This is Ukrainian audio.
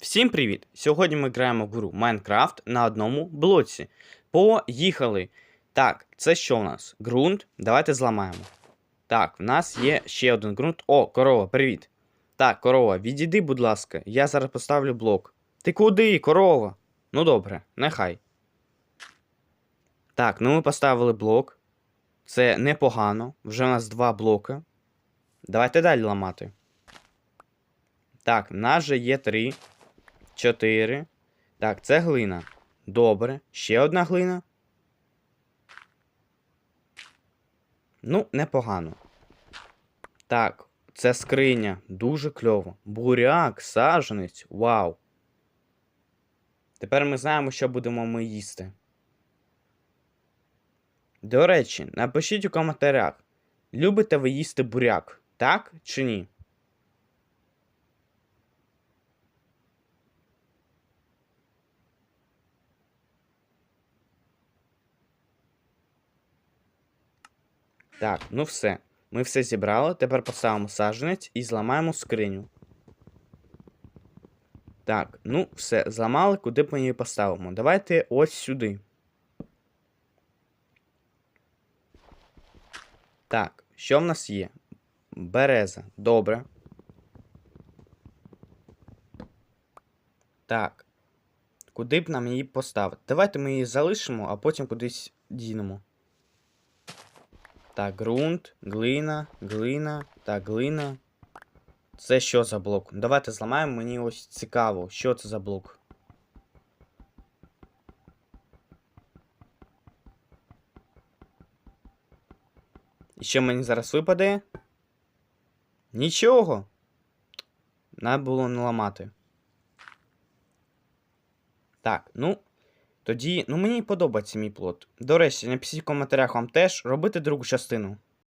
Всім привіт! Сьогодні ми граємо в гру Майнкрафт на одному блоці. Поїхали! Так, це що у нас? Ґрунт. Давайте зламаємо. Так, в нас є ще один ґрунт. О, корова, привіт. Так, корова, відійди, будь ласка, я зараз поставлю блок. Ти куди, корова? Ну добре, нехай. Так, ну ми поставили блок. Це непогано. Вже у нас два блоки. Давайте далі ламати. Так, в нас же є три. Чотири. Так, це глина. Добре. Ще одна глина. Ну, непогано. Так, це скриня. Дуже кльово. Буряк, саженець. Вау. Тепер ми знаємо, що будемо ми їсти. До речі, напишіть у коментарях, любите ви їсти буряк, так чи ні? Так, ну все. Ми все зібрали. Тепер поставимо саджанець і зламаємо скриню. Так, ну все, зламали, куди б ми її поставимо. Давайте ось сюди. Так, що в нас є? Береза. Добре. Так. Куди б нам її поставити? Давайте ми її залишимо, а потім кудись дінемо. Так, ґрунт, глина, глина, так, глина. Це що за блок? Давайте зламаємо, мені ось цікаво, що це за блок. І що мені зараз випаде? Нічого. Треба було не ламати. Так, ну. Тоді, ну мені подобається мій плод. До речі, напишіть в коментарях вам теж робити другу частину.